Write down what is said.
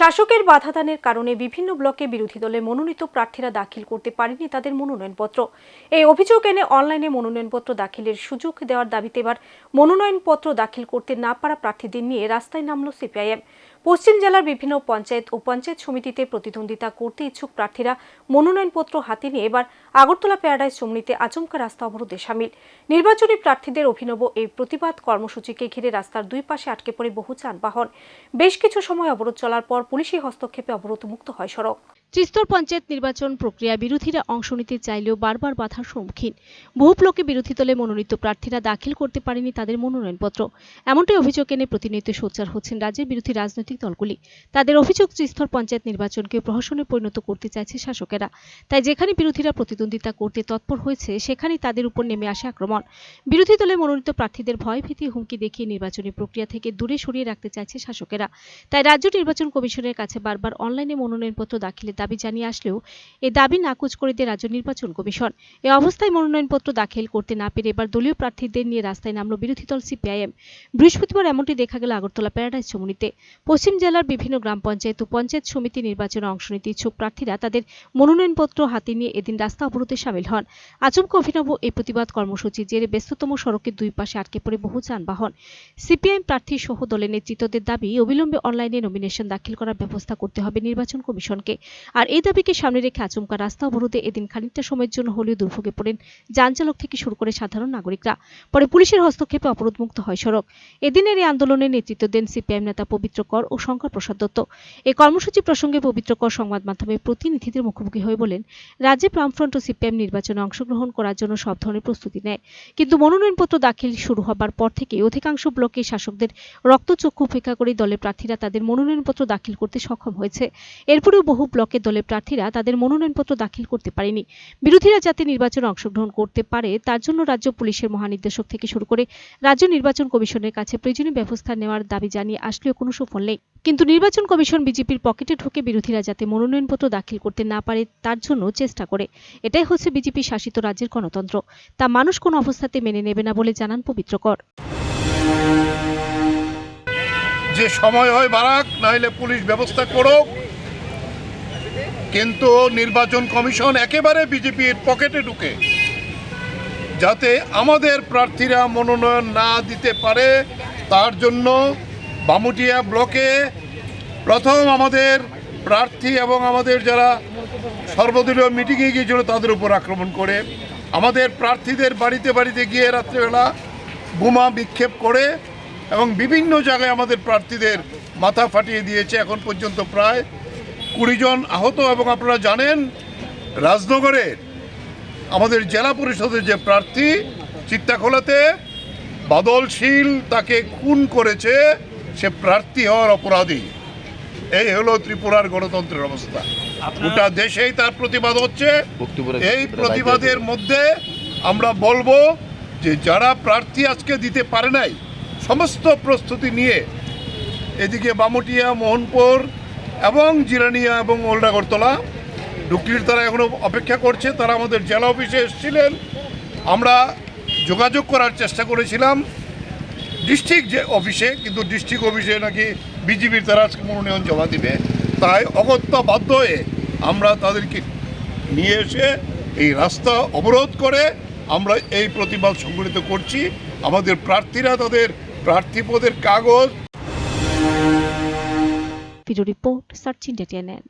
শাসকের বাধাদানের কারণে বিভিন্ন ব্লকে বিরোধী দলে মনোনীত প্রার্থীরা দাখিল করতে পারেনি তাদের মনোনয়নপত্র। এই অভিযোগ এনে অনলাইনে মনোনয়নপত্র দাখিলের সুযোগ দেওয়ার দাবিতে এবার মনোনয়নপত্র দাখিল করতে না পারা প্রার্থীদের নিয়ে রাস্তায় নামল সিপিআইএম। পশ্চিম জেলার বিভিন্ন পঞ্চায়েত ও পঞ্চায়েত সমিতিতে প্রতিদ্বন্দ্বিতা করতে ইচ্ছুক প্রার্থীরা মনোনয়নপত্র হাতে নিয়ে এবার আগরতলা প্যারাডাইজ চমনিতে আচমকা রাস্তা অবরোধে সামিল। নির্বাচনী প্রার্থীদের অভিনব এই প্রতিবাদ কর্মসূচিকে ঘিরে রাস্তার দুই পাশে আটকে পড়ে বহু যানবাহন। বেশ কিছু সময় অবরোধ চলার পর পুলিশি হস্তক্ষেপে অবরোধ মুক্ত হয় সড়ক। ত্রিস্তর পঞ্চায়েত নির্বাচন প্রক্রিয়া বিরোধীরা অংশ নিতে চাইলেও বারবার বাধার সম্মুখীন। বহু ব্লকে বিরোধী দলে মনোনীত প্রার্থীরা দাখিল করতে পারেনি তাদের মনোনয়নপত্র। এমনটাই অভিযোগ এনে প্রতিনিয়ত সোচ্চার হচ্ছেন রাজ্যের বিরোধী রাজনৈতিক দলগুলি। তাদের অভিযোগ, ত্রিস্তর পঞ্চায়েত নির্বাচনকে প্রহসনে পরিণত করতে চাইছে শাসকেরা। তাই যেখানে বিরোধীরা প্রতিদ্বন্দ্বিতা করতে তৎপর হয়েছে, সেখানেই তাদের উপর নেমে আসে আক্রমণ। বিরোধী দলে মনোনীত প্রার্থীদের ভয় ভীতি হুমকি দেখিয়ে নির্বাচনী প্রক্রিয়া থেকে দূরে সরিয়ে রাখতে চাইছে শাসকেরা। তাই রাজ্য নির্বাচন কমিশনের কাছে বারবার অনলাইনে মনোনয়নপত্র দাখিলের দাবি জানিয়ে আসলেও এ দাবি নাকচ করে দেয় রাজ্য নির্বাচন কমিশন। এ অবস্থায় মনোনয়নপত্র দাখিল করতে না পেরে এবার দলীয় প্রার্থীদের নিয়ে রাস্তায় নামল বিরোধী দল সিপিআইএম। বৃহস্পতিবার এমনটি দেখা গেল আগরতলা প্যারাডাইজ চমুনিতে। পশ্চিম জেলার বিভিন্ন গ্রাম পঞ্চায়েত ও পঞ্চায়েত সমিতি নির্বাচনে অংশ নিতে ইচ্ছুক প্রার্থীরা তাদের মনোনয়নপত্র হাতে নিয়ে এদিন রাস্তা অবরোধে সামিল হন। আচমকা অভিনব এই প্রতিবাদ কর্মসূচি জেরে ব্যস্ততম সড়কের দুই পাশে আটকে পড়ে বহু যানবাহন। সিপিআইএম প্রার্থী সহ দলের নেতৃত্বদের দাবি, অবিলম্বে অনলাইনে নমিনেশন দাখিল করার ব্যবস্থা করতে হবে নির্বাচন কমিশনকে। আর এই দাবিকে সামনে রেখে আচমকা রাস্তা অবরোধে এদিন খানিকটা সময়ের জন্য হলেও দুর্ভোগে পড়েন যান চালক থেকে শুরু করে সাধারণ নাগরিকরা। পরে পুলিশের হস্তক্ষেপে অবরোধমুক্ত হয় সড়ক। এদিনের এই আন্দোলনের নেতৃত্ব দেন সিপিআইএম নেতা পবিত্র কর ও শঙ্কর প্রসাদ দত্ত। এই কর্মসূচি প্রসঙ্গে পবিত্র কর সংবাদ মাধ্যমে প্রতিনিধিদের মুখোমুখি হয়ে বলেন, রাজ্যে বামফ্রন্ট ও সিপিএম নির্বাচনে অংশগ্রহণ করার জন্য সব ধরনের প্রস্তুতি নেয়। কিন্তু মনোনয়নপত্র দাখিল শুরু হবার পর থেকে অধিকাংশ ব্লকে শাসকদের রক্তচক্ষু উপেক্ষা করে দলের প্রার্থীরা তাদের মনোনয়নপত্র দাখিল করতে সক্ষম হয়েছে। এরপরেও বহু ব্লকে দলের প্রার্থীরা তাদের মনোনয়নপত্র দাখিল করতে পারেনি। বিরোধীরা যাতে নির্বাচনে অংশগ্রহণ করতে পারে, তার জন্য রাজ্য পুলিশের মহানির্দেশক থেকে শুরু করে রাজ্য নির্বাচন কমিশনের কাছে প্রয়োজনীয় ব্যবস্থা নেওয়ার দাবি জানিয়ে আসলেও কোনো সুফল নেই। কিন্তু নির্বাচন কমিশন বিজেপির পকেটে ঢুকে বিরোধীরা যাতে মনোনয়নপত্র দাখিল করতে না পারে, তার জন্য চেষ্টা করে। এটাই হচ্ছে বিজেপি শাসিত রাজ্যের গণতন্ত্র। তা মানুষ কোনো অবস্থাতে মেনে নেবে না বলে জানান পবিত্রকর যে সময় হয় বাড়াক নাহলে পুলিশ ব্যবস্থা করুক। কিন্তু নির্বাচন কমিশন একেবারে বিজেপির পকেটে ঢুকে। যাতে আমাদের প্রার্থীরা মনোনয়ন না দিতে পারে, তার জন্য বামুটিয়া ব্লকে প্রথম আমাদের প্রার্থী এবং আমাদের যারা সর্বদলীয় মিটিংয়ে গিয়েছিল তাদের উপর আক্রমণ করে, আমাদের প্রার্থীদের বাড়িতে বাড়িতে গিয়ে রাত্রেবেলা বোমা বিক্ষেপ করে এবং বিভিন্ন জায়গায় আমাদের প্রার্থীদের মাথা ফাটিয়ে দিয়েছে। এখন পর্যন্ত প্রায় কুড়ি জন আহত এবং আপনারা জানেন রাজনগরের আমাদের জেলা পরিষদের যে প্রার্থী চিত্তাখোলাতে বাদলশীল তাকে খুন করেছে সে প্রার্থী হওয়ার অপরাধী। এই হলো ত্রিপুরার গণতন্ত্রের অবস্থা। গোটা দেশেই তার প্রতিবাদ হচ্ছে। এই প্রতিবাদের মধ্যে আমরা বলব যে যারা প্রার্থী আজকে দিতে পারে নাই সমস্ত প্রস্তুতি নিয়ে এদিকে বামটিয়া মোহনপুর এবং জিরানিয়া এবং ওল্ডাগরতলা ডুকলির তারা এখনও অপেক্ষা করছে, তারা আমাদের জেলা অফিসে এসেছিলেন। আমরা যোগাযোগ করার চেষ্টা করেছিলাম ডিস্ট্রিক্ট যে অফিসে, কিন্তু ডিস্ট্রিক্ট অফিসে নাকি বিজেপির তারা আজকে মনোনয়ন জমা দিবে। তাই অগত্যা বাধ্য হয়ে আমরা তাদেরকে নিয়ে এসে এই রাস্তা অবরোধ করে আমরা এই প্রতিবাদ সংগঠিত করছি। আমাদের প্রার্থীরা তাদের প্রার্থী পদের video report searching data net.